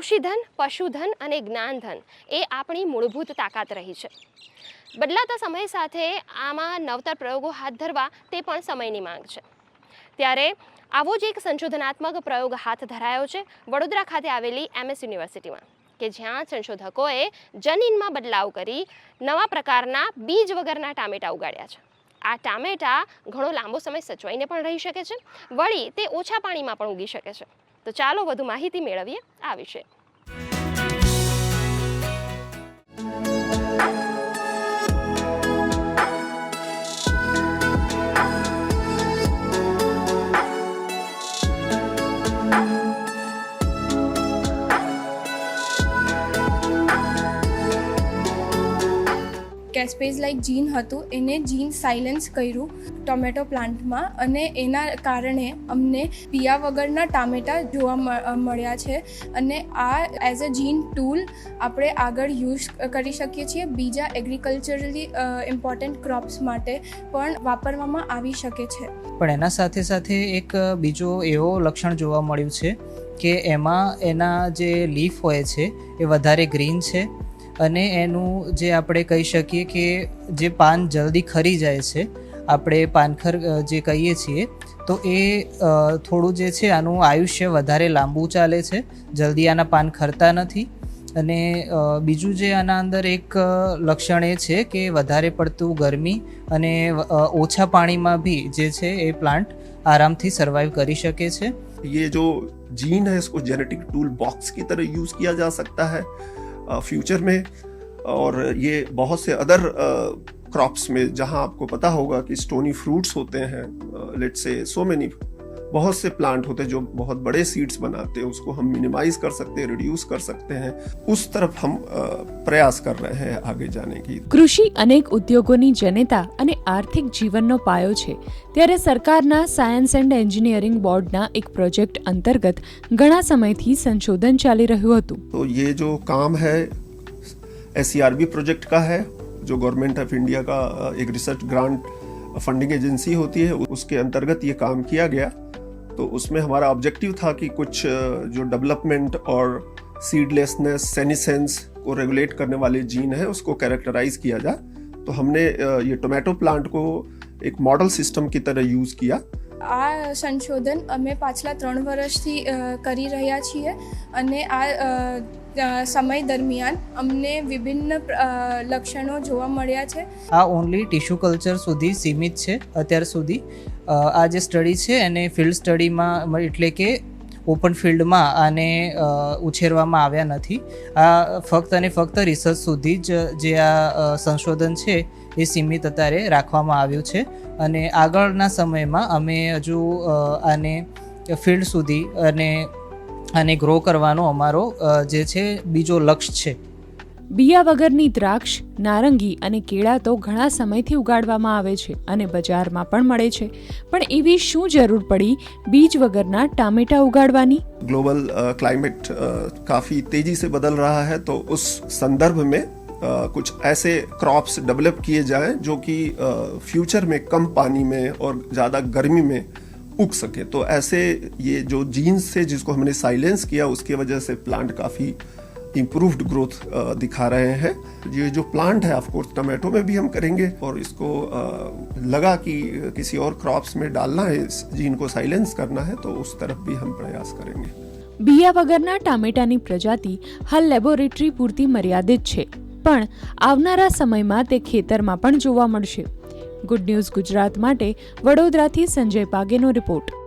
કૃષિધન પશુધન અને જ્ઞાનધન એ આપણી મૂળભૂત તાકાત રહી છે. બદલાતા સમય સાથે આમાં નવતર પ્રયોગો હાથ ધરવા તે પણ સમયની માંગ છે. ત્યારે આવો જ એક સંશોધનાત્મક પ્રયોગ હાથ ધરાયો છે વડોદરા ખાતે આવેલી એમએસ યુનિવર્સિટીમાં, કે જ્યાં સંશોધકોએ જનીનમાં બદલાવ કરી નવા પ્રકારના બીજ વગરના ટામેટા ઉગાડ્યા છે. આ ટામેટા ઘણો લાંબો સમય સચવાઈને પણ રહી શકે છે, વળી તે ઓછા પાણીમાં પણ ઉગી શકે છે. તો ચાલો વધુ માહિતી મેળવીએ આ વિશે. કેસ્પેઝ લાઇક જીન હતું, એને જીન સાયલેન્સ કર્યું ટોમેટો પ્લાન્ટમાં અને એના કારણે અમને પિયા વગરના ટામેટા જોવા મળ્યા છે. અને આ એઝ અ જીન ટૂલ આપણે આગળ યુઝ કરી શકીએ છીએ બીજા એગ્રીકલ્ચરલી ઇમ્પોર્ટન્ટ ક્રોપ્સ માટે પણ વાપરવામાં આવી શકે છે. પણ એના સાથે સાથે એક બીજો એવો લક્ષણ જોવા મળ્યું છે કે એમાં એના જે લીફ હોય છે એ વધારે ગ્રીન છે અને એનું જે આપણે કહી શકીએ કે જે પાન જલ્દી ખરી જાય છે આપણે પાનખર અ, જે કહીએ છીએ તો એ અ, થોડું જે છે આનું આયુષ્ય વધારે લાંબુ ચાલે છે જલ્દી આના પાન ખરતા નથી અને અ, બીજું જે આના અંદર એક અ, લક્ષણ એ છે કે વધારે પડતું ગરમી અને અ, ઓછા પાણીમાં બી જે છે એ પ્લાન્ટ આરામથી સર્વાઈવ કરી શકે છે ये जो जीन है इसको जेनेटिक टूल बॉक्स की तरह यूज किया जा सकता है फ्यूचर में और ये बहुत से अदर क्रॉप्स में जहां आपको पता होगा कि स्टोनी फ्रूट्स होते हैं लेट से सो मेनी बहुत से प्लांट होते हैं जो बहुत बड़े सीड्स बनाते हैं उसको हम मिनिमाइज कर सकते हैं रिड्यूस कर सकते हैं उस तरफ हम अ, प्रयास कर रहे हैं आगे जाने की કૃષિ અનેક ઉદ્યોગોની જનેતા અને આર્થિક જીવનનો પાયો છે ત્યારે સરકારના સાયન્સ એન્ડ એન્જિનિયરિંગ બોર્ડના એક પ્રોજેક્ટ અંતર્ગત ઘણા સમયથી સંશોધન ચાલી રહ્યું હતું तो ये जो काम है एस प्रोजेक्ट का है जो गवर्नमेंट ऑफ इंडिया का अ, एक रिसर्च ग्रांट फंडिंग एजेंसी होती है उसके अंतर्गत ये काम किया गया तो उसमें हमारा ऑब्जेक्टिव था कि कुछ अ, जो डेवलपमेंट और सीडलेसनेस सेनिसेंस को रेगुलेट करने वाले जीन है उसको कैरेक्टराइज किया जाए तो हमने अ, ये टोमेटो प्लांट को एक मॉडल सिस्टम की तरह यूज़ किया આ સંશોધન અમે પાછલા ત્રણ વર્ષથી અ, કરી રહ્યા છીએ અને આ અ, અ, સમય દરમિયાન અમને વિભિન્ન લક્ષણો જોવા મળ્યા છે. આ ઓનલી ટિશ્યુ કલ્ચર સુધી સીમિત છે, અત્યાર સુધી. આ જે સ્ટડી છે, એને ફિલ્ડ સ્ટડીમાં એટલે કે ઓપન ફિલ્ડમાં આને ઉછેરવામાં આવ્યા નથી. આ ફક્ત અને ફક્ત રિસર્ચ સુધી જ જે આ સંશોધન છે, એ સીમિત અત્યારે રાખવામાં આવ્યું છે. અને આગળના સમયમાં અમે હજુ આને ફિલ્ડ સુધી અને આને ગ્રો કરવાનો અમારો અ, જે છે બીજો લક્ષ્ય છે બિયા વગરની દ્રાક્ષ નારંગી અને કેળા તો ઘણા સમયથી ઉગાડવામાં આવે છે અને બજારમાં પણ મળે છે પણ એવી શું જરૂર પડી બીજ વગરના ટામેટા ઉગાડવાની ग्लोबल क्लाइमेट काफ़ी तेज़ी से बदल रहा है तो उस संदर्भ में अ, कुछ ऐसे क्रॉप्स डेवलप किए जाएं जो कि फ्यूचर में कम पानी में और ज़्यादा गर्मी में उग सके तो ऐसे ये जो जीन्स से जिसको हमने साइलेंस किया उसकी वजह से प्लांट काफ़ी इम्प्रूव्ड ग्रोथ दिखा रहे हैं ये जो प्लांट है ऑफकोर्स टमाटो में भी हम करेंगे और इसको अ, लगा कि किसी और क्रॉप्स में डालना है इस जीन को साइलेंस करना है तो उस तरफ भी हम प्रयास करेंगे બિયા વગરના ટામેટાની પ્રજાતિ હાલ લેબોરેટરી પૂરતી મર્યાદિત છે પણ આવનારા સમયમાં તે ખેતરમાં પણ જોવા મળશે ગુડ ન્યૂઝ ગુજરાત માટે વડોદરાથી સંજય પાગેનો રિપોર્ટ.